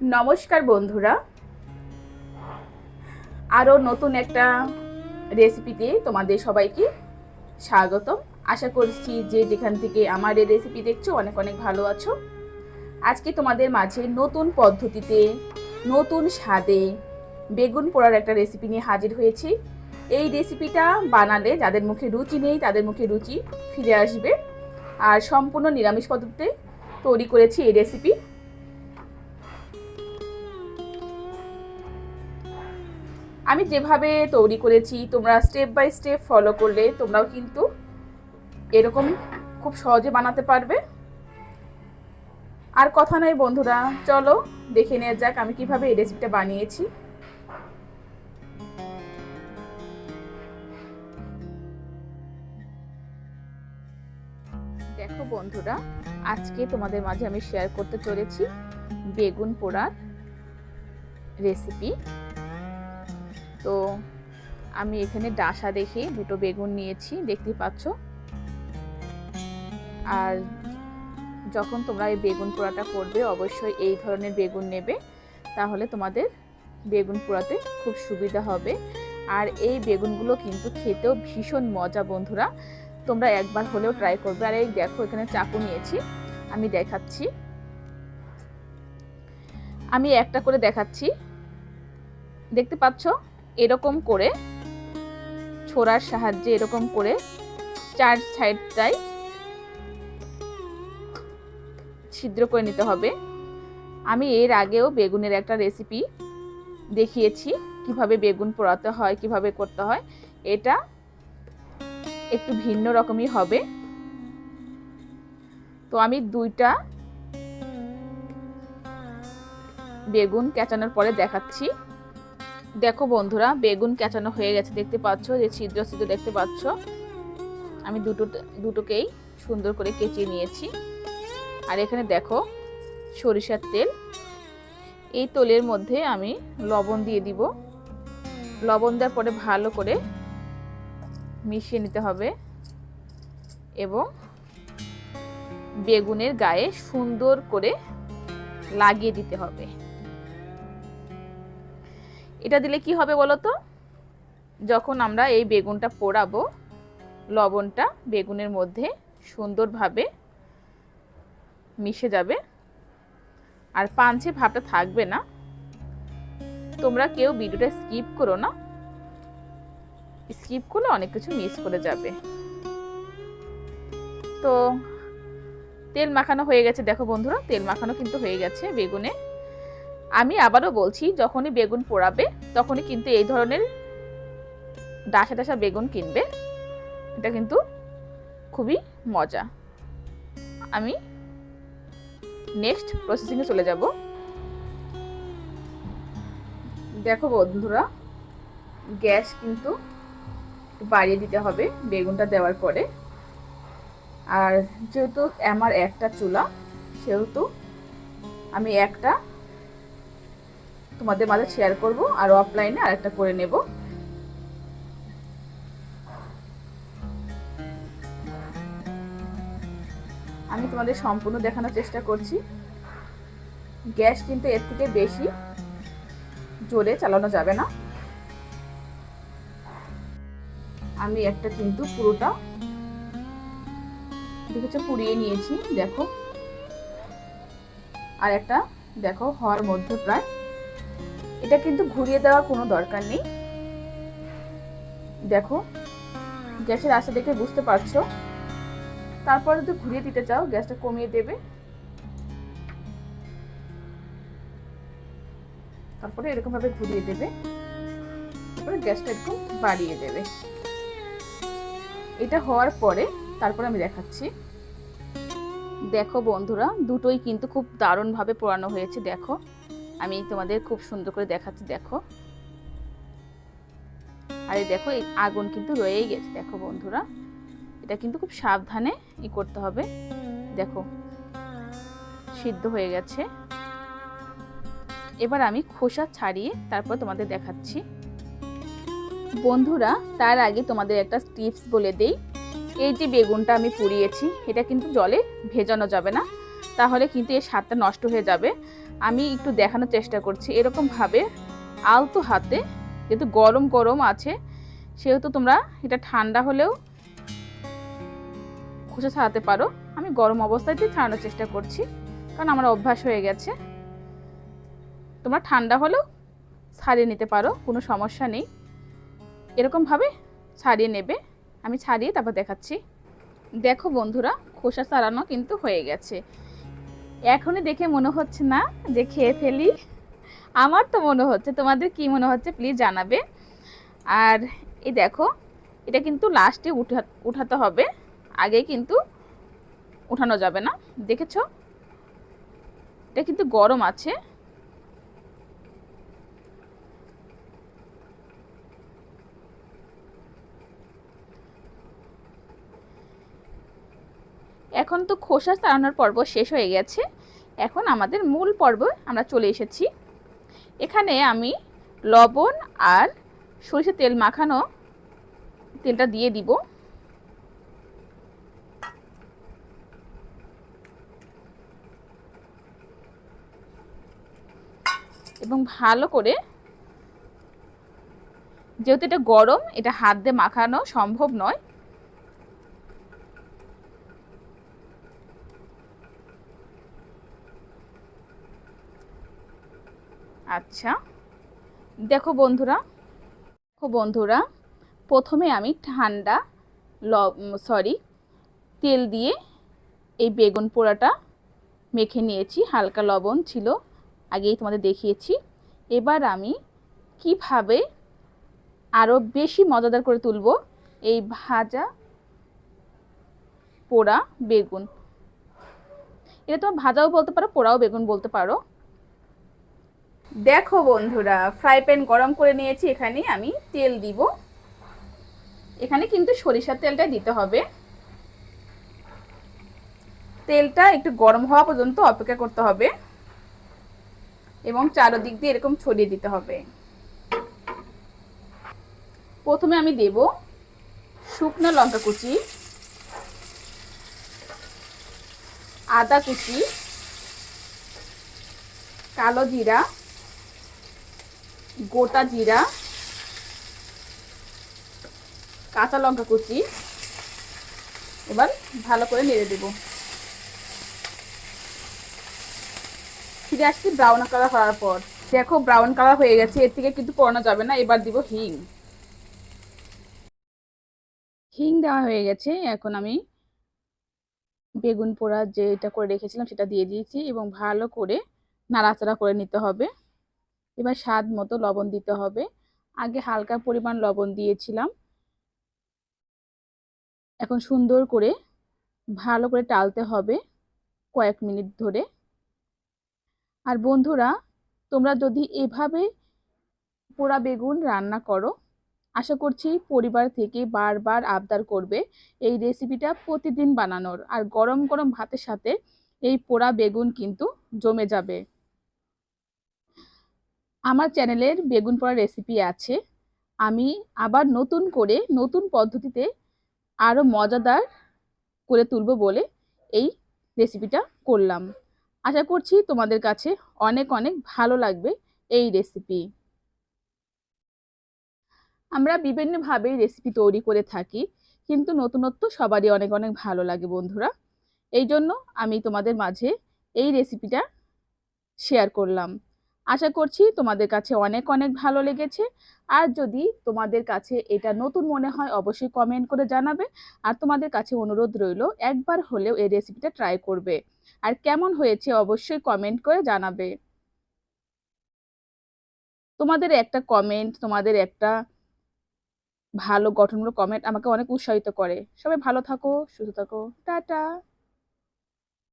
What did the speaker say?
নমস্কার বন্ধুরা। আরও নতুন একটা রেসিপিতে তোমাদের সবাইকে স্বাগতম। আশা করছি যে যেখান থেকে আমার এই রেসিপি দেখছ, অনেক অনেক ভালো আছো। আজকে তোমাদের মাঝে নতুন পদ্ধতিতে, নতুন স্বাদে বেগুন পোড়ার একটা রেসিপি নিয়ে হাজির হয়েছি। এই রেসিপিটা বানালে যাদের মুখে রুচি নেই, তাদের মুখে রুচি ফিরে আসবে। আর সম্পূর্ণ নিরামিষ পদ্ধতিতে তৈরি করেছি এই রেসিপি আমি যেভাবে তৈরি করেছি, তোমরা স্টেপ বাই স্টেপ ফলো করলে তোমরাও কিন্তু এরকম খুব সহজে বানাতে পারবে। আর কথা নয় বন্ধুরা, চলো দেখে নেওয়া যাক আমি কীভাবে এই রেসিপিটা বানিয়েছি। দেখো বন্ধুরা, আজকে তোমাদের মাঝে আমি শেয়ার করতে চলেছি বেগুন পোড়ার রেসিপি তো আমি এখানে ডাসা দেখে দুটো বেগুন নিয়েছি, দেখতে পাচ্ছ? আর যখন তোমরা এই বেগুন পোড়াটা করবে, অবশ্যই এই ধরনের বেগুন নেবে, তাহলে তোমাদের বেগুন পোড়াতে খুব সুবিধা হবে। আর এই বেগুনগুলো কিন্তু খেতেও ভীষণ মজা, বন্ধুরা। তোমরা একবার হলেও ট্রাই করবে। আর এই দেখো, এখানে চাকু নিয়েছি। আমি দেখাচ্ছি। আমি একটা করে দেখাচ্ছি। দেখতে পাচ্ছ? এরকম করে, ছোড়ার সাহায্যে এরকম করে চার সাইডটাই ছিদ্র করে নিতে হবে। আমি এর আগেও বেগুনের একটা রেসিপি দেখিয়েছি, কীভাবে বেগুন পোড়াতে হয়, কীভাবে করতে হয়। এটা একটু ভিন্ন রকমই হবে। তো আমি দুইটা বেগুন কেচানোর পরে দেখাচ্ছি। দেখো বন্ধুরা, বেগুন কেচানো হয়ে গেছে, দেখতে পাচ্ছ? যে ছিদ্র ছিদ্র দেখতে পাচ্ছ? আমি দুটো, দুটোকেই সুন্দর করে কেচিয়ে নিয়েছি। আর এখানে দেখো, সরিষার তেল। এই তেলের মধ্যে আমি লবণ দিয়ে দিব। লবণ দেওয়ার পরে ভালো করে মিশিয়ে নিতে হবে এবং বেগুনের গায়ে সুন্দর করে লাগিয়ে দিতে হবে। এটা দিলে কি হবে বলো তো যখন আমরা এই বেগুনটা পোড়াবো, লবণটা বেগুনের মধ্যে সুন্দরভাবে মিশে যাবে। আর পাঞ্চে ভাবটা থাকবে না। তোমরা কেউ ভিডিওটা স্কিপ করো না। স্কিপ করলে অনেক কিছু মিস করে যাবে। তো তেল মাখানো হয়ে গেছে। দেখো বন্ধুরা, তেল মাখানো কিন্তু হয়ে গেছে বেগুনে। আমি আবারও বলছি, যখনই বেগুন পোড়াবে, তখনই কিন্তু এই ধরনের ডাসা ডাসা বেগুন কিনবে। এটা কিন্তু খুবই মজা। আমি নেক্সট প্রসেসিংয়ে চলে যাব। দেখো বন্ধুরা, গ্যাস কিন্তু বাড়িয়ে দিতে হবে বেগুনটা দেওয়ার পরে। আর যেহেতু আমার একটা চুলা, সেহেতু আমি একটা তোমাদের মাঝে শেয়ার করব আর অফলাইনে আরেকটা করে নেব। আমি তোমাদের সম্পূর্ণ দেখানোর চেষ্টা করছি। গ্যাস কিন্তু এর থেকে বেশি জোরে চালানো যাবে না। আমি একটা কিন্তু পুরোটা দেখেছ, পুড়িয়ে নিয়েছি, দেখো। আর একটা, দেখো, হওয়ার মধ্যে প্রায় এটা কিন্তু ঘুরিয়ে দেওয়ার কোনো দরকার নেই। দেখো, গ্যাসের আশা দেখে বুঝতে পারছ। তারপরে যদি ঘুরিয়ে দিতে চাও, গ্যাসটা কমিয়ে দেবে। তারপরে এরকম ভাবে ঘুরিয়ে দেবে। তারপরে গ্যাসটা একটু বাড়িয়ে দেবে। এটা হওয়ার পরে তারপরে আমি দেখাচ্ছি। দেখো বন্ধুরা, দুটোই কিন্তু খুব দারুণভাবে পোড়ানো হয়েছে, দেখো। আমি তোমাদের খুব সুন্দর করে দেখাচ্ছি, দেখো। আর দেখো, এই আগুন কিন্তু রয়েই গেছে, দেখো বন্ধুরা। এটা কিন্তু খুব সাবধানে ই করতে হবে। দেখো, সিদ্ধ হয়ে গেছে। এবার আমি খোসা ছাড়িয়ে তারপর তোমাদের দেখাচ্ছি। বন্ধুরা, তার আগে তোমাদের একটা টিপস বলে দেই। এই যে বেগুনটা আমি পুড়িয়েছি, এটা কিন্তু জলে ভেজানো যাবে না। তাহলে কিন্তু এর স্বাদটা নষ্ট হয়ে যাবে। আমি একটু দেখানোর চেষ্টা করছি। এরকমভাবে আলতো হাতে যেহেতু গরম গরম আছে, সেহেতু তোমরা এটা ঠান্ডা হলেও খোসা ছাড়াতে পারো। আমি গরম অবস্থাতেই ছাড়ানোর চেষ্টা করছি, কারণ আমার অভ্যাস হয়ে গেছে। তোমরা ঠান্ডা হলেও ছাড়িয়ে নিতে পারো, কোনো সমস্যা নেই। এরকমভাবে ছাড়িয়ে নেবে। আমি ছাড়িয়ে তারপর দেখাচ্ছি। দেখো বন্ধুরা, খোসা ছাড়ানো কিন্তু হয়ে গেছে। এখনই দেখে মনে হচ্ছে না যে খেয়ে ফেলি। আমার তো মনে হচ্ছে, তোমাদের কি মনে হচ্ছে প্লিজ জানাবে। আর এই দেখো, এটা কিন্তু লাস্টে উঠা, উঠাতে হবে। আগে কিন্তু উঠানো যাবে না, দেখেছ? এটা কিন্তু গরম আছে। এখন তো খোসা ছাড়ানোর পর্ব শেষ হয়ে গেছে। এখন আমাদের মূল পর্ব আমরা চলে এসেছি। এখানে আমি লবণ আর সরিষার তেল মাখানো তেলটা দিয়ে দিব। এবং ভালো করে যেহেতু এটা গরম, এটা হাত দিয়ে মাখানো সম্ভব নয় আচ্ছা। দেখো বন্ধুরা দেখো বন্ধুরা, প্রথমে আমি ঠান্ডা ল সরি তেল দিয়ে এই বেগুন পোড়াটা মেখে নিয়েছি, হালকা লবণ ছিল, আগেই তোমাদের দেখিয়েছি। এবার আমি কীভাবে আরও বেশি মজাদার করে তুলব এই ভাজা পোড়া বেগুন? এটা তোমার ভাজাও বলতে পারো, পোড়াও বেগুন বলতে পারো। দেখো বন্ধুরা ফ্রাই প্যান গরম করে নিয়েছি, এখানে আমি তেল দিব। এখানে কিন্তু সরিষার তেলটা দিতে হবে। তেলটা একটু গরম হওয়া পর্যন্ত অপেক্ষা করতে হবে এবং চারোদিক দিয়ে এরকম ছড়িয়ে দিতে হবে। প্রথমে আমি দেব শুকনো লঙ্কা কুচি, আদা কুচি, কালো জিরা গোটা জিরা, কাঁচা লঙ্কা কুচি, এবার ভালো করে নেড়ে দেব। ফিরে আসছি ব্রাউন কালার করার পর। দেখো ব্রাউন কালার হয়ে গেছে, এর থেকে কিন্তু পড়ানো যাবে না, এবার দিব হিং। হিং দেওয়া হয়ে গেছে, এখন আমি বেগুন পোড়া যেটা করে রেখেছিলাম সেটা দিয়ে দিয়েছি এবং ভালো করে নাড়াচাড়া করে নিতে হবে। এবার স্বাদ মতো লবণ দিতে হবে। আগে হালকা পরিমাণ লবণ দিয়েছিলাম। এখন সুন্দর করে ভালো করে টালতে হবে কয়েক মিনিট ধরে। আর বন্ধুরা, তোমরা যদি এভাবে পোড়া বেগুন রান্না করো, আশা করছি পরিবার থেকে বারবার আবদার করবে এই রেসিপিটা প্রতিদিন বানানোর। আর গরম গরম ভাতের সাথে এই পোড়া বেগুন কিন্তু জমে যাবে। আমার চ্যানেলের বেগুন পোড়া রেসিপি আছে। আমি আবার নতুন করে নতুন পদ্ধতিতে আরও মজাদার করে তুলব বলে এই রেসিপিটা করলাম। আশা করছি তোমাদের কাছে অনেক অনেক ভালো লাগবে এই রেসিপি আমরা বিভিন্নভাবে রেসিপি তৈরি করে থাকি, কিন্তু নতুনত্ব সবারই অনেক অনেক ভালো লাগে বন্ধুরা। এই জন্য আমি তোমাদের মাঝে এই রেসিপিটা শেয়ার করলাম। আশা করছি তোমাদের কাছে অনেক অনেক ভালো লেগেছে। আর যদি তোমাদের কাছে এটা নতুন মনে হয়, অবশ্যই কমেন্ট করে জানাবে। আর তোমাদের কাছে অনুরোধ রইল, একবার হলেও এই রেসিপিটা ট্রাই করবে। আর কেমন হয়েছে অবশ্যই কমেন্ট করে জানাবে। তোমাদের একটা কমেন্ট তোমাদের একটা ভালো গঠনমূলক কমেন্ট আমাকে অনেক উৎসাহিত করে। সবাই ভালো থাকো, সুস্থ থাকো। টাটা!